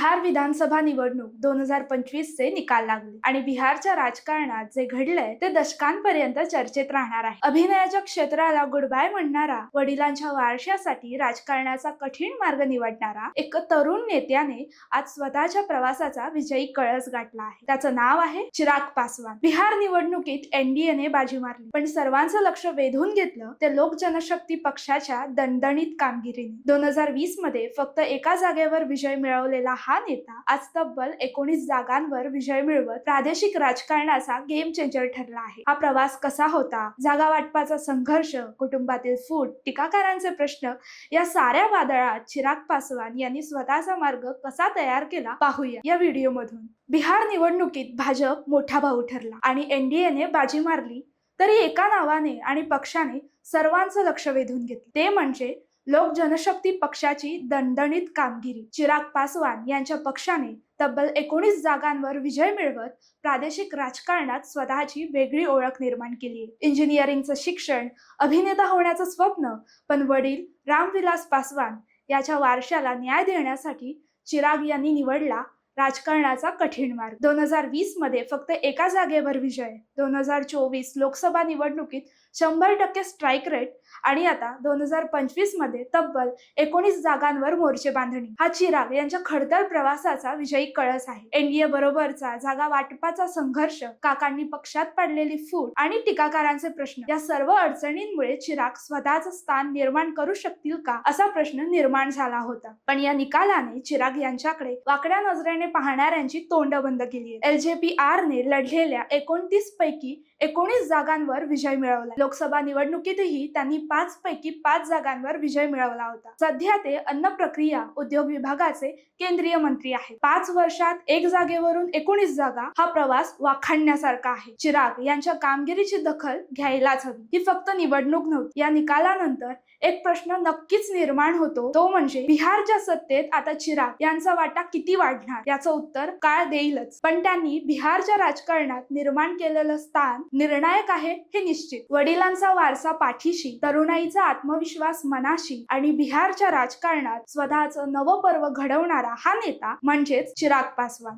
बिहार विधानसभा निवडणूक दोन हजार पंचवीस चे निकाल लागले आणि बिहारच्या राजकारणात जे घडलंय ते दशकांपर्यंत चर्चेत राहणार आहे. अभिनयाच्या क्षेत्राला गुड बाय म्हणणारा वडिलांच्या वारशासाठी राजकारणाचा कठीण मार्ग निवडणारा एक तरुण नेत्याने आज स्वतःच्या प्रवासाचा विजयी कळस गाठला आहे. त्याचं नाव आहे चिराग पासवान. बिहार निवडणुकीत एनडीएने बाजी मारली. पण सर्वांचं लक्ष वेधून घेतलं ते लोक जनशक्ती पक्षाच्या दणदणीत कामगिरीने. दोन हजार वीसमध्ये फक्त एका जागेवर विजय मिळवलेला हा हा नेता आज तब्बल एकोणीस जागांवर विजय मिळवत प्रादेशिक राजकारणाचा गेम चेंजर ठरला आहे. हा प्रवास कसा होता? जागा वाटपाचा संघर्ष कुटुंबातील फूट टीकाकारांचे प्रश्न या साऱ्या वादळात चिराग पासवान यांनी स्वतःचा मार्ग कसा तयार केला? पाहूया या व्हिडिओमधून. बिहार निवडणुकीत भाजप मोठा भाऊ ठरला आणि एनडीएने बाजी मारली तरी एका नावाने आणि पक्षाने सर्वांचं लक्ष वेधून घेतलं. ते म्हणजे लोक जनशक्ती पक्षाची दणदणीत कामगिरी. चिराग पासवान यांच्या पक्षाने तब्बल एकोणीस जागांवर विजय मिळवत प्रादेशिक राजकारणात स्वतःची वेगळी ओळख निर्माण केली. इंजिनिअरिंगचं शिक्षण अभिनेता होण्याचं स्वप्न पण वडील रामविलास पासवान याच्या वारशाला न्याय देण्यासाठी चिराग यांनी निवडला राजकारणाचा कठीण मार्ग. दोन हजार वीसमध्ये फक्त एका जागेवर विजय दोन हजार चोवीस लोकसभा निवडणुकीत शंभर टक्के स्ट्राईक रेट आणि आता दोन हजार पंचवीसमध्ये तब्बल एकोणीस जागांवर मोर्चे बांधणी. हा चिराग यांच्या खडतर प्रवासाचा विजयी कळस आहे. एनडीए बरोबरचा जागा वाटपाचा संघर्ष काकांनी पक्षात पडलेली फूट आणि टीकाकारांचे प्रश्न या सर्व अडचणींमुळे चिराग स्वतःचं स्थान निर्माण करू शकतील का असा प्रश्न निर्माण झाला होता. पण या निकालाने चिराग यांच्याकडे वाकड्या नजरेने पाहणाऱ्यांची तोंड बंद केली एल जे पी आरने लढलेल्या एकोणतीस पैकी एकोणीस जागांवर विजय मिळवला. लोकसभा निवडणुकीतही त्यांनी पाच पैकी पाच जागांवर विजय मिळवला होता. सध्या ते अन्न प्रक्रिया उद्योग विभागाचे केंद्रीय मंत्री आहेत. पाच वर्षात एक जागेवरून एकोणीस जागा हा प्रवास वाखाणण्यासारखा आहे. चिराग यांच्या कामगिरीची दखल घ्यायलाच हवी. ही फक्त निवडणूक नव्हती. या निकालानंतर एक प्रश्न नक्कीच निर्माण होतो. तो म्हणजे बिहारच्या सत्तेत आता चिराग यांचा वाटा किती वाढणार? याचं उत्तर काळ देईलच. पण त्यांनी बिहारच्या राजकारणात निर्माण केलेलं स्थान निर्णायक आहे हे निश्चित. वडिलांचा वारसा पाठीशी तरुणाईचा आत्मविश्वास मनाशी आणि बिहारच्या राजकारणात स्वतःचं नवं पर्व घडवणारा हा नेता म्हणजेच चिराग पासवान.